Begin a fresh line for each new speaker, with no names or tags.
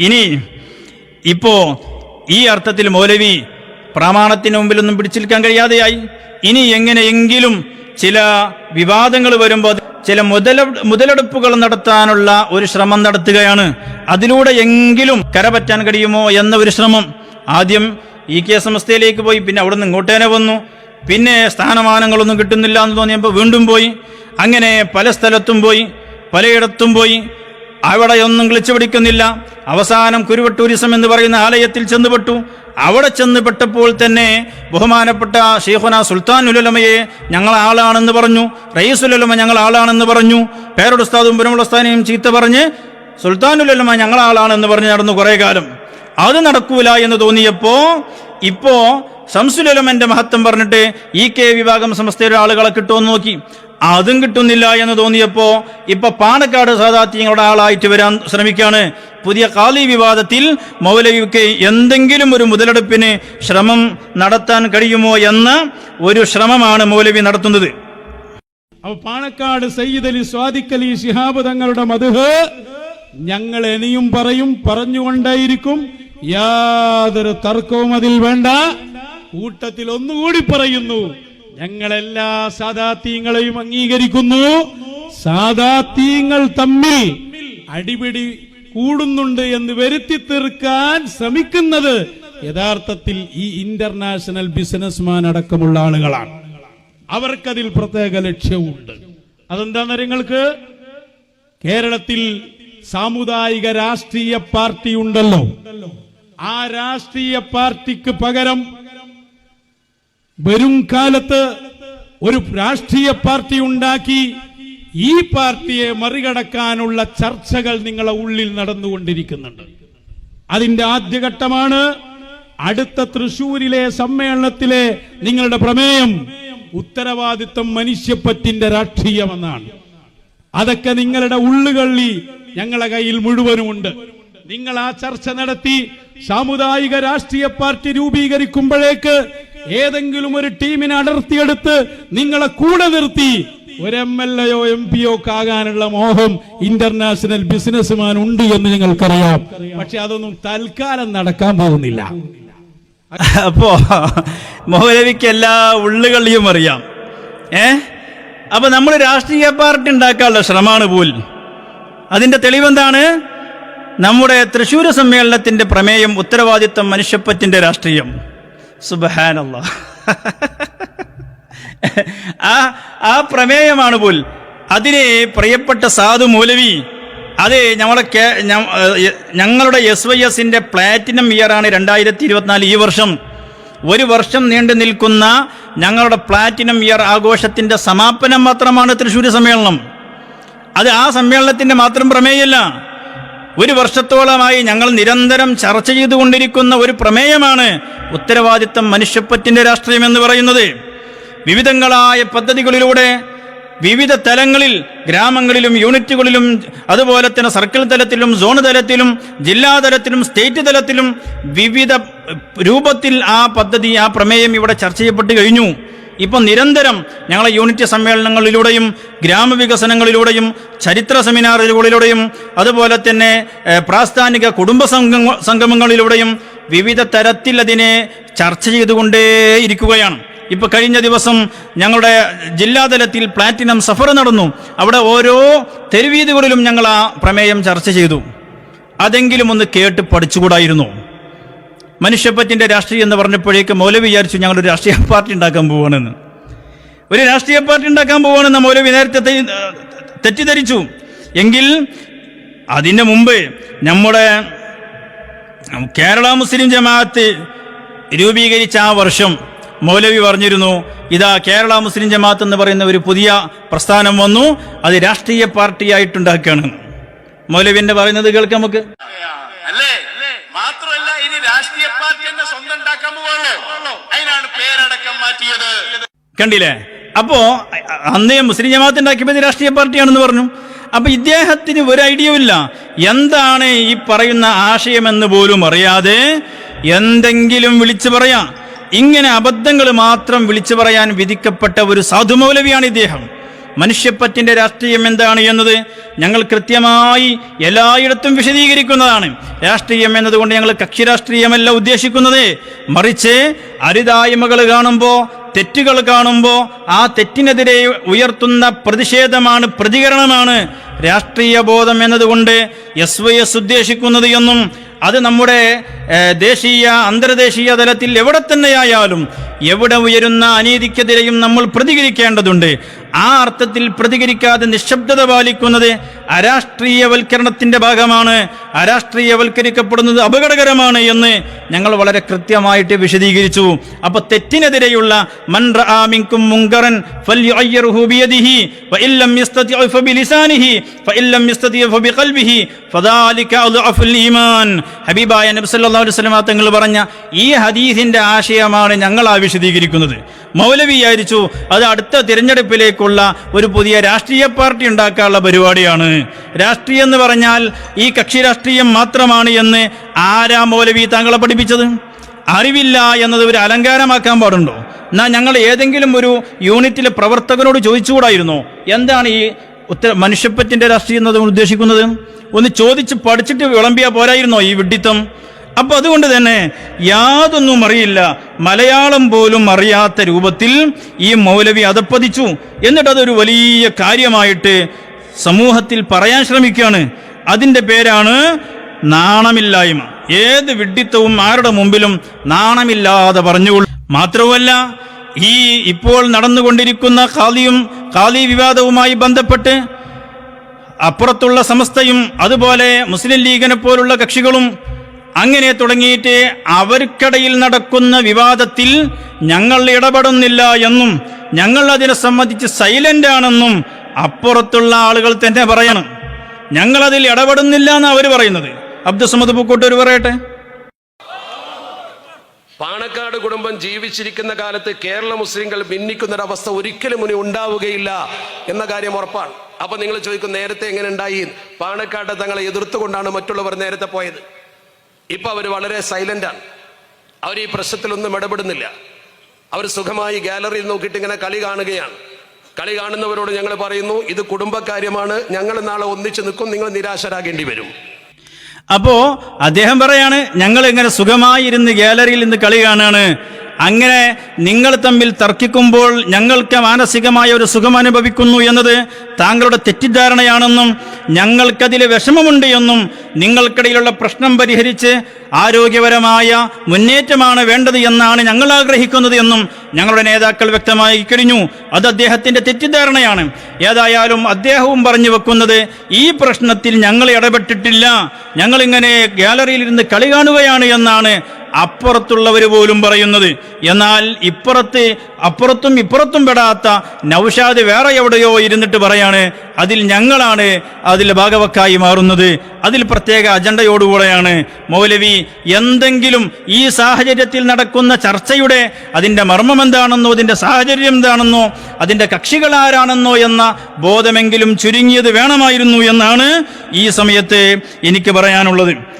ഇനി ഇപ്പോ ഈ അർത്ഥത്തിൽ മൗലവി പ്രമാണത്തിന് മുമ്പിലൊന്നും പിടിച്ചിരിക്കാൻ കഴിയാതെയായി. ഇനി എങ്ങനെയെങ്കിലും ചില വിവാദങ്ങൾ വരുമ്പോൾ ചില മുതല മുതലെടുപ്പുകൾ നടത്താനുള്ള ഒരു ശ്രമം നടത്തുകയാണ്. അതിലൂടെ എങ്കിലും കരപറ്റാൻ കഴിയുമോ എന്ന ഒരു ശ്രമം. ആദ്യം ഇ കെ സമസ്തയിലേക്ക് പോയി പിന്നെ അവിടെ നിന്ന് ഇങ്ങോട്ടേനെ വന്നു. പിന്നെ സ്ഥാനമാനങ്ങളൊന്നും കിട്ടുന്നില്ല എന്ന് തോന്നിയപ്പോൾ വീണ്ടും പോയി. അങ്ങനെ പല സ്ഥലത്തും പോയി പലയിടത്തും പോയി. അവിടെ ഒന്നും കിളിച്ചു പിടിക്കുന്നില്ല. അവസാനം ടൂറിസം എന്ന് പറയുന്ന ആലയത്തിൽ ചെന്നുപെട്ടു. അവിടെ ചെന്നുപെട്ടപ്പോൾ തന്നെ ബഹുമാനപ്പെട്ട ഷെയ്ഖുന സുൽത്താൻ ഉലമയെ ഞങ്ങൾ ആളാണെന്ന് പറഞ്ഞു. റയീസുലമ ഞങ്ങൾ ആളാണെന്ന് പറഞ്ഞു. പേരുടുസ്താദും പുരമുളസ്താനെയും ചീത്ത പറഞ്ഞ് സുൽത്താനുലമ ഞങ്ങൾ ആളാണെന്ന് പറഞ്ഞ് നടന്നു കുറേ കാലം. അത് നടക്കൂല എന്ന് തോന്നിയപ്പോ ഇപ്പോ ശംസുലമന്റെ മഹത്വം പറഞ്ഞിട്ട് ഈ കെ വിഭാഗം സംസ്ഥയുടെ ആളുകളെ കിട്ടുമെന്ന് നോക്കി. അതും കിട്ടുന്നില്ല എന്ന് തോന്നിയപ്പോ ഇപ്പൊ പാണക്കാട് സാദാത്യങ്ങളുടെ ആളായിട്ട് വരാൻ ശ്രമിക്കുകയാണ് പുതിയ കാലി വിവാദത്തിൽ മൗലവിക്ക് എന്തെങ്കിലും ഒരു മുതലെടുപ്പിന് ശ്രമം നടത്താൻ കഴിയുമോ എന്ന ഒരു ശ്രമമാണ് മൗലവി നടത്തുന്നത്.
അപ്പൊ പാണക്കാട് സയ്യിദ് അലി സ്വാദിഖ് അലി ശിഹാബ് തങ്ങളുടെ മധുഹ് ഞങ്ങൾ ഇനിയും പറയും പറഞ്ഞുകൊണ്ടേയിരിക്കും. യാതൊരു തർക്കവും അതിൽ വേണ്ട. കൂട്ടത്തിൽ ഒന്നുകൂടി പറയുന്നു. ഞങ്ങളെല്ലാ സാദാത്യങ്ങളെയും അംഗീകരിക്കുന്നു. സാദാത്യങ്ങൾ തമ്മിൽ അടിപിടി കൂടുന്നുണ്ട് എന്ന് വരുത്തി തീർക്കാൻ ശ്രമിക്കുന്നത് യഥാർത്ഥത്തിൽ ഈ ഇന്റർനാഷണൽ ബിസിനസ്മാൻ അടക്കമുള്ള ആളുകളാണ്. അവർക്കതിൽ പ്രത്യേക ലക്ഷ്യമുണ്ട് അതെന്താന്ന് നിങ്ങൾക്ക്? കേരളത്തിൽ സാമുദായിക രാഷ്ട്രീയ പാർട്ടി ഉണ്ടല്ലോ. ആ രാഷ്ട്രീയ പാർട്ടിക്ക് പകരം വരും കാലത്ത് ഒരു രാഷ്ട്രീയ പാർട്ടി ഉണ്ടാക്കി ഈ പാർട്ടിയെ മറികടക്കാനുള്ള ചർച്ചകൾ നിങ്ങളെ ഉള്ളിൽ നടന്നുകൊണ്ടിരിക്കുന്നുണ്ട്. അതിന്റെ ആദ്യഘട്ടമാണ് അടുത്ത തൃശൂരിലെ സമ്മേളനത്തിലെ നിങ്ങളുടെ പ്രമേയം ഉത്തരവാദിത്വം മനുഷ്യപ്പറ്റിന്റെ രാഷ്ട്രീയമെന്നാണ്. അതൊക്കെ നിങ്ങളുടെ ഉള്ളുകള്ളി ഞങ്ങളെ കയ്യിൽ മുഴുവനുമുണ്ട്. നിങ്ങൾ ആ ചർച്ച നടത്തി സാമുദായിക രാഷ്ട്രീയ പാർട്ടി രൂപീകരിക്കുമ്പോഴേക്ക് ഏതെങ്കിലും ഒരു ടീമിനെ അടർത്തിയെടുത്ത് നിങ്ങളെ കൂടെ നിർത്തി. ഒരു എം എൽ എയോ എം പിയോ ആകാനുള്ള മോഹം ഇന്റർനാഷണൽ ബിസിനസ്മാൻ ഉണ്ട് എന്ന് ഞങ്ങൾക്കറിയാം. പക്ഷെ അതൊന്നും തൽക്കാലം നടക്കാൻ പോകുന്നില്ല.
അപ്പോ മൗലവിക്ക് എല്ലാ ഉള്ളുകളിയും അറിയാം. ഏ? അപ്പൊ നമ്മൾ രാഷ്ട്രീയ പാർട്ടി ഉണ്ടാക്കാനുള്ള ശ്രമമാണ് പോൽ. അതിന്റെ തെളിവെന്താണ്? നമ്മുടെ തൃശൂർ സമ്മേളനത്തിന്റെ പ്രമേയം ഉത്തരവാദിത്വം മനുഷ്യപ്പറ്റിന്റെ രാഷ്ട്രീയം. സുബഹാനല്ല. ആ ആ പ്രമേയമാണ് പോൽ. അതിനെ പ്രിയപ്പെട്ട സാധു മൗലവി അതെ ഞങ്ങളുടെ കേ- ഞ- ഏഹ് ഞങ്ങളുടെ എസ് വൈ എസിന്റെ പ്ലാറ്റിനം ഇയറാണ് രണ്ടായിരത്തി ഇരുപത്തിനാല് ഈ വർഷം. ഒരു വർഷം നീണ്ടു നിൽക്കുന്ന ഞങ്ങളുടെ പ്ലാറ്റിനം ഇയർ ആഘോഷത്തിന്റെ സമാപനം മാത്രമാണ് തൃശ്ശൂർ സമ്മേളനം. അത് ആ സമ്മേളനത്തിന്റെ മാത്രം പ്രമേയമല്ല. ഒരു വർഷത്തോളമായി ഞങ്ങൾ നിരന്തരം ചർച്ച ചെയ്തുകൊണ്ടിരിക്കുന്ന ഒരു പ്രമേയമാണ് ഉത്തരവാദിത്തം മനുഷ്യപ്പറ്റിന്റെ രാഷ്ട്രീയം എന്ന് പറയുന്നത്. വിവിധങ്ങളായ പദ്ധതികളിലൂടെ വിവിധ തലങ്ങളിൽ ഗ്രാമങ്ങളിലും യൂണിറ്റുകളിലും അതുപോലെ തന്നെ സർക്കിൾ തലത്തിലും സോൺ തലത്തിലും ജില്ലാ തലത്തിലും സ്റ്റേറ്റ് തലത്തിലും വിവിധ രൂപത്തിൽ ആ പദ്ധതി ആ പ്രമേയം ഇവിടെ ചർച്ച ചെയ്യപ്പെട്ട് കഴിഞ്ഞു. ഇപ്പൊ നിരന്തരം ഞങ്ങളെ യൂണിറ്റ് സമ്മേളനങ്ങളിലൂടെയും ഗ്രാമവികസനങ്ങളിലൂടെയും ചരിത്ര സെമിനാറുകളിലൂടെയും അതുപോലെ തന്നെ പ്രാസ്ഥാനിക കുടുംബ സംഗമ സംഗമങ്ങളിലൂടെയും വിവിധ തരത്തിൽ അതിനെ ചർച്ച ചെയ്തുകൊണ്ടേയിരിക്കുകയാണ്. ഇപ്പൊ കഴിഞ്ഞ ദിവസം ഞങ്ങളുടെ ജില്ലാതലത്തിൽ പ്ലാറ്റിനം സഫർ നടന്നു. അവിടെ ഓരോ തെരുവീതികളിലും ഞങ്ങൾ ആ പ്രമേയം ചർച്ച ചെയ്തു. അതെങ്കിലും ഒന്ന് കേട്ട് പഠിച്ചുകൂടായിരുന്നു. മനുഷ്യപ്പറ്റിന്റെ രാഷ്ട്രീയം എന്ന് പറഞ്ഞപ്പോഴേക്ക് മൗലവി വിചാരിച്ചു ഞങ്ങളൊരു രാഷ്ട്രീയ പാർട്ടി ഉണ്ടാക്കാൻ പോവാണെന്ന്. ഒരു രാഷ്ട്രീയ പാർട്ടി ഉണ്ടാക്കാൻ പോവാണെന്ന് മൗലവി നേരത്തെ തെറ്റിദ്ധരിച്ചു. എങ്കിൽ അതിന് മുമ്പ് നമ്മുടെ കേരള മുസ്ലിം ജമാഅത്ത് രൂപീകരിച്ച ആ വർഷം മൗലവി പറഞ്ഞിരുന്നു ഇതാ കേരള മുസ്ലിം ജമാഅത്ത് എന്ന് പറയുന്ന ഒരു പുതിയ പ്രസ്ഥാനം വന്നു അത് രാഷ്ട്രീയ പാർട്ടിയായിട്ടുണ്ടാക്കുകയാണ്. മൗലവിന്റെ പറയുന്നത് കേൾക്കാം നമുക്ക്.
അല്ലേ? പാർട്ടി സ്വന്തം അതിനാണ് പേരടക്കം മാറ്റിയത്.
കണ്ടില്ലേ? അപ്പോ അന്നേ മുസ്ലിം ജമാഅത്ത് ഉണ്ടാക്കിയപ്പോൾ രാഷ്ട്രീയ പാർട്ടിയാണെന്ന് പറഞ്ഞു. അപ്പൊ ഇദ്ദേഹത്തിന് ഒരു ഐഡിയ ഇല്ല. എന്താണ് ഈ പറയുന്ന ആശയമെന്ന് പോലും അറിയാതെ എന്തെങ്കിലും വിളിച്ചു പറയാം. ഇങ്ങനെ അബദ്ധങ്ങൾ മാത്രം വിളിച്ചു പറയാൻ വിധിക്കപ്പെട്ട ഒരു സാധുമൗലവിയാണ് ഇദ്ദേഹം. മനുഷ്യപ്പറ്റിന്റെ രാഷ്ട്രീയം എന്താണ് എന്നത് ഞങ്ങൾ കൃത്യമായി എല്ലായിടത്തും വിശദീകരിക്കുന്നതാണ്. രാഷ്ട്രീയം എന്നതുകൊണ്ട് ഞങ്ങൾ കക്ഷി രാഷ്ട്രീയമല്ല ഉദ്ദേശിക്കുന്നത്. മറിച്ച് അരുതായ്മകൾ കാണുമ്പോൾ തെറ്റുകൾ കാണുമ്പോൾ ആ തെറ്റിനെതിരെ ഉയർത്തുന്ന പ്രതിഷേധമാണ് പ്രതികരണമാണ് രാഷ്ട്രീയ ബോധം എന്നതുകൊണ്ട് എസ് വൈ എസ് ഉദ്ദേശിക്കുന്നത് എന്നും അത് നമ്മുടെ ദേശീയ അന്തർദേശീയ തലത്തിൽ എവിടെ തന്നെയായാലും എവിടെ ഉയരുന്ന അനീതിക്കെതിരെയും നമ്മൾ പ്രതികരിക്കേണ്ടതുണ്ട്. ആ അർത്ഥത്തിൽ പ്രതികരിക്കാതെ നിശബ്ദത പാലിക്കുന്നത് അരാഷ്ട്രീയവൽക്കരണത്തിന്റെ ഭാഗമാണ്. അരാഷ്ട്രീയവൽക്കരിക്കപ്പെടുന്നത് അപകടകരമാണ് എന്ന് ഞങ്ങൾ വളരെ കൃത്യമായിട്ട് വിശദീകരിച്ചു. അപ്പൊ തെറ്റിനെതിരെയുള്ള ഹബീബായ നബി സല്ലല്ലാഹു അലൈഹി വസല്ലം തങ്ങൾ പറഞ്ഞ ഈ ഹദീസിന്റെ ആശയമാണ് ഞങ്ങൾ ആ വിശദീകരിക്കുന്നത്. മൗലവി അത് അടുത്ത തിരഞ്ഞെടുപ്പിലേക്കുള്ള ഒരു പുതിയ രാഷ്ട്രീയ പാർട്ടി ഉണ്ടാക്കാനുള്ള പരിപാടിയാണ്. രാഷ്ട്രീയം എന്ന് പറഞ്ഞാൽ ഈ കക്ഷി രാഷ്ട്രീയം മാത്രമാണ് എന്ന് ആരാ മൗലവി താങ്കളെ പഠിപ്പിച്ചത്? അറിവില്ല എന്നത് ഒരു അലങ്കാരമാക്കാൻ പാടുണ്ടോ? എന്നാൽ ഞങ്ങൾ ഏതെങ്കിലും ഒരു യൂണിറ്റിലെ പ്രവർത്തകനോട് ചോദിച്ചുകൂടായിരുന്നോ? എന്താണ് ഈ ഉത്തര മനുഷ്യപ്പറ്റിന്റെ രാഷ്ട്രീയം എന്നത് ഉദ്ദേശിക്കുന്നത്? ഒന്ന് ചോദിച്ച് പഠിച്ചിട്ട് വിളമ്പിയാൽ പോരായിരുന്നോ ഈ വിഡ്ഢിത്തം? അപ്പൊ അതുകൊണ്ട് തന്നെ യാതൊന്നും അറിയില്ല. മലയാളം പോലും അറിയാത്ത രൂപത്തിൽ ഈ മൗലവി അതപ്പതിച്ചു എന്നിട്ട് അതൊരു വലിയ കാര്യമായിട്ട് സമൂഹത്തിൽ പറയാൻ ശ്രമിക്കുകയാണ്. അതിന്റെ പേരാണ് നാണമില്ലായ്മ. ഏത് വിഡ്ഢിത്തവും ആരുടെ മുമ്പിലും നാണമില്ലാതെ പറഞ്ഞുകൊള്ളു മാത്രവുമല്ല ഈ ഇപ്പോൾ നടന്നുകൊണ്ടിരിക്കുന്ന ഖാലിയും ഖാലി വിവാദവുമായി ബന്ധപ്പെട്ട് അപ്പുറത്തുള്ള സമസ്തയും അതുപോലെ മുസ്ലിം ലീഗിനെ പോലുള്ള കക്ഷികളും അങ്ങനെ തുടങ്ങിയിട്ട് അവർക്കിടയിൽ നടക്കുന്ന വിവാദത്തിൽ ഞങ്ങൾ ഇടപെടുന്നില്ല എന്നും ഞങ്ങൾ അതിനെ സംബന്ധിച്ച് സൈലന്റ് ആണെന്നും അപ്പുറത്തുള്ള ആളുകൾ തന്നെ പറയണം. ഞങ്ങൾ അതിൽ ഇടപെടുന്നില്ല എന്ന് അവർ പറയുന്നത്. അബ്ദുസമദ് ഒരു പറയട്ടെ.
പാണക്കാട് കുടുംബം ജീവിച്ചിരിക്കുന്ന കാലത്ത് കേരള മുസ്ലിങ്ങൾ ഭിന്നിക്കുന്നൊരവസ്ഥ ഒരിക്കലും ഇനി ഉണ്ടാവുകയില്ല എന്ന കാര്യം ഉറപ്പാണ്. അപ്പൊ നിങ്ങൾ ചോദിക്കും നേരത്തെ എങ്ങനെ ഉണ്ടായി? പാണക്കാട് തങ്ങളെ എതിർത്തുകൊണ്ടാണ് മറ്റുള്ളവർ നേരത്തെ പോയത്. ഇപ്പൊ അവർ വളരെ സൈലന്റ് ആണ്. അവർ ഈ പ്രശ്നത്തിലൊന്നും ഇടപെടുന്നില്ല. അവർ സുഖമായി ഗാലറിയിൽ നോക്കിയിട്ട് ഇങ്ങനെ കളി കാണുകയാണ്. കളി കാണുന്നവരോട് ഞങ്ങൾ പറയുന്നു ഇത് കുടുംബക്കാര്യമാണ് ഞങ്ങൾ നാളെ ഒന്നിച്ച് നിൽക്കും. നിങ്ങൾ നിരാശരാകേണ്ടി വരും.
അപ്പോ അദ്ദേഹം പറയാണ് ഞങ്ങൾ ഇങ്ങനെ സുഖമായി ഇരുന്ന് ഗാലറിയിൽ നിന്ന് കളി കാണാണ്. അങ്ങനെ നിങ്ങൾ തമ്മിൽ തർക്കിക്കുമ്പോൾ ഞങ്ങൾക്ക് മാനസികമായ ഒരു സുഖം അനുഭവിക്കുന്നു എന്നത് താങ്കളുടെ തെറ്റിദ്ധാരണയാണെന്നും ഞങ്ങൾക്കതിൽ വിഷമമുണ്ട് എന്നും നിങ്ങൾക്കിടയിലുള്ള പ്രശ്നം പരിഹരിച്ച് ആരോഗ്യപരമായ മുന്നേറ്റമാണ് വേണ്ടത് എന്നാണ് ഞങ്ങൾ ആഗ്രഹിക്കുന്നത് എന്നും ഞങ്ങളുടെ നേതാക്കൾ വ്യക്തമായി കഴിഞ്ഞു. അത് അദ്ദേഹത്തിന്റെ തെറ്റിദ്ധാരണയാണ്. ഏതായാലും അദ്ദേഹവും പറഞ്ഞു വെക്കുന്നത് ഈ പ്രശ്നത്തിൽ ഞങ്ങൾ ഇടപെട്ടിട്ടില്ല. ഞങ്ങളിങ്ങനെ ഗാലറിയിൽ ഇരുന്ന് കളി കാണുകയാണ് എന്നാണ് അപ്പുറത്തുള്ളവർ പോലും പറയുന്നത്. എന്നാൽ ഇപ്പുറത്ത് അപ്പുറത്തും ഇപ്പുറത്തും പെടാത്ത നൗഷാദ് വേറെ എവിടെയോ ഇരുന്നിട്ട് പറയാണ് അതിൽ ഞങ്ങളാണ് അതിൽ ഭാഗവക്കായി മാറുന്നത്. അതിൽ പ്രത്യേക അജണ്ടയോടുകൂടെയാണ്. മൗലവി എന്തെങ്കിലും ഈ സാഹചര്യത്തിൽ നടക്കുന്ന ചർച്ചയുടെ അതിന്റെ മർമ്മം എന്താണെന്നോ അതിന്റെ സാഹചര്യം എന്താണെന്നോ അതിന്റെ കക്ഷികൾ ആരാണെന്നോ എന്ന ബോധമെങ്കിലും ചുരുങ്ങിയത് വേണമായിരുന്നു എന്നാണ് ഈ സമയത്ത് എനിക്ക് പറയാനുള്ളത്.